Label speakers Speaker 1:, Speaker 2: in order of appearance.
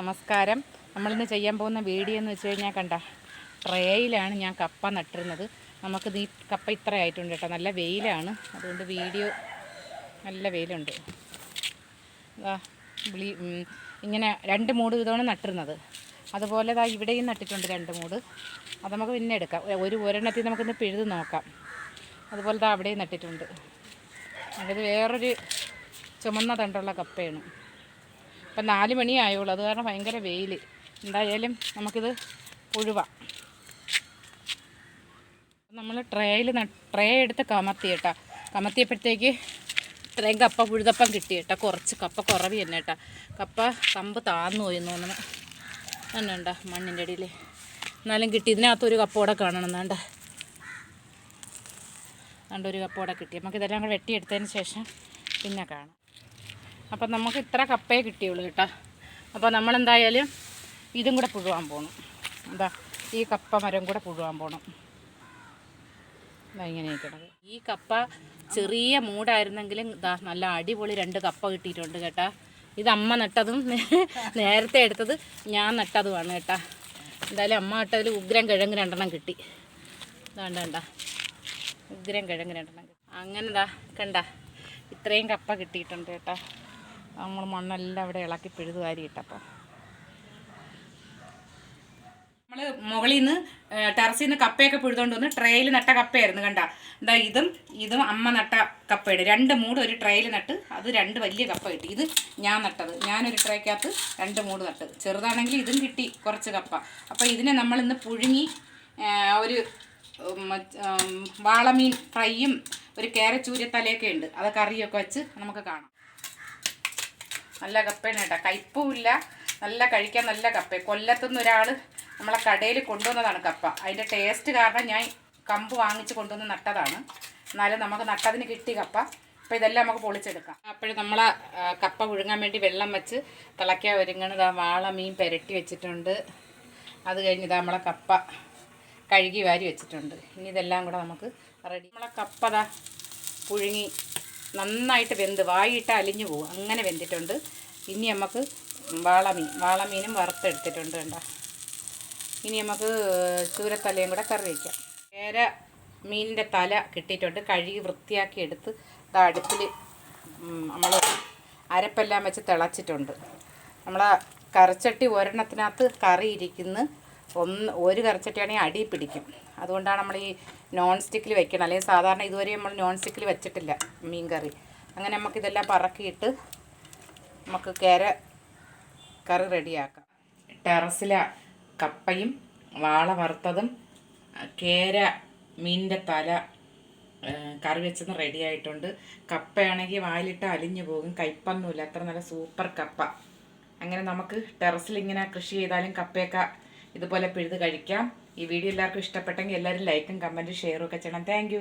Speaker 1: നമസ്കാരം. നമ്മളിന്ന് ചെയ്യാൻ പോകുന്ന വീഡിയോ എന്ന് വെച്ച് കഴിഞ്ഞാൽ കണ്ട ട്രേയിലാണ് ഞാൻ കപ്പ നട്ടിരുന്നത്. നമുക്ക് ഈ കപ്പ ഇത്ര ആയിട്ടുണ്ട് കേട്ടോ. നല്ല വെയിലാണ്. അതുകൊണ്ട് വീഡിയോ നല്ല വെയിലുണ്ട്. ഇങ്ങനെ രണ്ട് മൂട് വീതമാണ് നട്ടിരുന്നത്. അതുപോലെ ദാ ഇവിടെയും നട്ടിട്ടുണ്ട് രണ്ട് മൂട്. അത് നമുക്ക് പിന്നെ എടുക്കാം. ഒരു ഒരെണ്ണത്തിൽ നമുക്കിന്ന് പിഴുത് നോക്കാം. അതുപോലെ ദാ അവിടെയും നട്ടിട്ടുണ്ട്. അതായത് വേറൊരു ചുമന്ന തണ്ടുള്ള കപ്പയാണ്. ഇപ്പം നാല് മണിയായുള്ളൂ. അത് കാരണം ഭയങ്കര വെയിൽ എന്തായാലും നമുക്കിത് പുഴുവാം. നമ്മൾ ട്രേയിൽ ട്രേ എടുത്ത് കമത്തി കേട്ടോ. കമത്തിയപ്പോഴത്തേക്ക് ഇത്രയും കപ്പ പുഴുതപ്പം കിട്ടി കേട്ടോ. കുറച്ച് കപ്പ കുറവ് തന്നെ കേട്ടോ. കപ്പ കമ്പ് താന്നു പോയി തോന്നുന്നു. തന്നെ ഉണ്ടോ മണ്ണിന്റെ അടിയിൽ. എന്നാലും കിട്ടി. ഇതിനകത്തൊരു കപ്പോടെ കാണണം. എന്നാണ്ട. അതുകൊണ്ട് ഒരു കപ്പോടെ കിട്ടി. നമുക്കിതെല്ലാം കൂടെ വെട്ടിയെടുത്തതിന് ശേഷം പിന്നെ കാണാം. അപ്പം നമുക്ക് ഇത്ര കപ്പയെ കിട്ടിയുള്ളൂ കേട്ടോ. അപ്പോൾ നമ്മളെന്തായാലും ഇതും കൂടെ പുഴുവാൻ പോകണം എന്താ ഈ കപ്പ മരം കൂടെ പുഴുവാൻ പോകണം ഇങ്ങനെ ഈ കപ്പ ചെറിയ മൂടായിരുന്നെങ്കിലും ഇതാ നല്ല അടിപൊളി രണ്ട് കപ്പ കിട്ടിയിട്ടുണ്ട് കേട്ടാ. ഇത് അമ്മ നട്ടതും നേരത്തെ എടുത്തത് ഞാൻ നട്ടതുമാണ് കേട്ടാ. എന്തായാലും അമ്മ നട്ടതിൽ ഉഗ്രം കിഴങ്ങ് രണ്ടെണ്ണം കിട്ടി. വേണ്ട ഉഗ്രം കിഴങ്ങ് രണ്ടെണ്ണം കിട്ടി. അങ്ങനെ ഇതാ കണ്ട ഇത്രയും കപ്പ കിട്ടിയിട്ടുണ്ട് കേട്ടാ. നമ്മൾ മണ്ണെല്ലാം അവിടെ ഇളക്കി പിഴുതുവാരി ഇട്ടപ്പോൾ നമ്മൾ മുകളിൽ നിന്ന് ടെറസിൽ നിന്ന് കപ്പയൊക്കെ പിഴുതുകൊണ്ട് വന്ന് ട്രേയിൽ നട്ട കപ്പയായിരുന്നു കണ്ട? എന്താ ഇതും ഇതും അമ്മ നട്ട കപ്പയുടെ രണ്ട് മൂട് ഒരു ട്രേയിൽ നട്ട് അത് രണ്ട് വലിയ കപ്പ കിട്ടി. ഇത് ഞാൻ നട്ടത്. ഞാനൊരു ട്രേക്കകത്ത് രണ്ട് മൂട് നട്ട്. ചെറുതാണെങ്കിൽ ഇതും കിട്ടി കുറച്ച് കപ്പ. അപ്പോൾ ഇതിനെ നമ്മൾ ഇന്ന് പുഴുങ്ങി ഒരു വാളമീൻ ഫ്രൈയും ഒരു കേരച്ചൂര്യത്തലയൊക്കെ ഉണ്ട്. അത് കറിയൊക്കെ വെച്ച് നമുക്ക് കാണാം. നല്ല കപ്പയാണ് കേട്ടോ. കയ്പുമില്ല നല്ല കഴിക്കാൻ നല്ല കപ്പ. കൊല്ലത്തുനിന്ന് ഒരാൾ നമ്മളെ കടയിൽ കൊണ്ടുവന്നതാണ് കപ്പ. അതിന്റെ ടേസ്റ്റ് കാരണം ഞാൻ കമ്പ് വാങ്ങിച്ച് കൊണ്ടുവന്ന് നട്ടതാണ്. എന്നാലും നമുക്ക് നട്ടതിന് കിട്ടി കപ്പ. അപ്പോൾ ഇതെല്ലാം നമുക്ക് പൊളിച്ചെടുക്കാം. അപ്പോഴും നമ്മളെ കപ്പ പുഴുങ്ങാൻ വേണ്ടി വെള്ളം വെച്ച് തിളയ്ക്കാൻ ഒരുങ്ങണത് വാള മീൻ പുരട്ടി വെച്ചിട്ടുണ്ട്. അത് കഴിഞ്ഞ് ഇതാ നമ്മളെ കപ്പ കഴുകി വാരി വെച്ചിട്ടുണ്ട്. ഇനി ഇതെല്ലാം കൂടെ നമുക്ക് റെഡി നമ്മളെ കപ്പതാ പുഴുങ്ങി നന്നായിട്ട് വെന്ത് വായിട്ട് അലിഞ്ഞു പോകും. അങ്ങനെ വെന്തിട്ടുണ്ട്. ഇനി നമുക്ക് വാളമീൻ വാളമീനും വറുത്തെടുത്തിട്ടുണ്ട് കണ്ട. ഇനി നമുക്ക് ചൂരത്തലയും കൂടെ കറി വയ്ക്കാം വേര മീനിന്റെ തല കിട്ടിയിട്ടുണ്ട്. കഴുകി വൃത്തിയാക്കി എടുത്ത് ഇതാ അടുപ്പിൽ നമ്മൾ അരപ്പെല്ലാം വെച്ച് തിളച്ചിട്ടുണ്ട്. നമ്മൾ കറിച്ചട്ടി ഒരെണ്ണത്തിനകത്ത് കറി ഇരിക്കുന്ന. ഒന്ന് ഒരു കറിച്ചട്ടിയാണെങ്കിൽ അടി പിടിക്കും. അതുകൊണ്ടാണ് നമ്മൾ ഈ നോൺ സ്റ്റിക്കിൽ വെക്കണം അല്ലെങ്കിൽ സാധാരണ ഇതുവരെ നമ്മൾ നോൺ സ്റ്റിക്കിൽ വെച്ചിട്ടില്ല മീൻ കറി അങ്ങനെ നമുക്കിതെല്ലാം പറക്കിയിട്ട് നമുക്ക് കേര കറി റെഡിയാക്കാം. ടെറസിലെ കപ്പയും വാള വറുത്തതും കേര മീനിന്റെ തല കറി വെച്ചതും റെഡി ആയിട്ടുണ്ട്. കപ്പയാണെങ്കിൽ വായിലിട്ട് അലിഞ്ഞു പോകും. കയ്പൊന്നുമില്ല. അത്ര നല്ല സൂപ്പർ കപ്പ. അങ്ങനെ നമുക്ക് ടെറസിൽ ഇങ്ങനെ കൃഷി ചെയ്താലും കപ്പയൊക്കെ ഇതുപോലെ പിഴുത് കഴിക്കാം. ഈ വീഡിയോ എല്ലാവർക്കും ഇഷ്ടപ്പെട്ടെങ്കിൽ എല്ലാവരും ലൈക്കും കമന്റും ഷെയറും ഒക്കെ ചെയ്യണം. താങ്ക്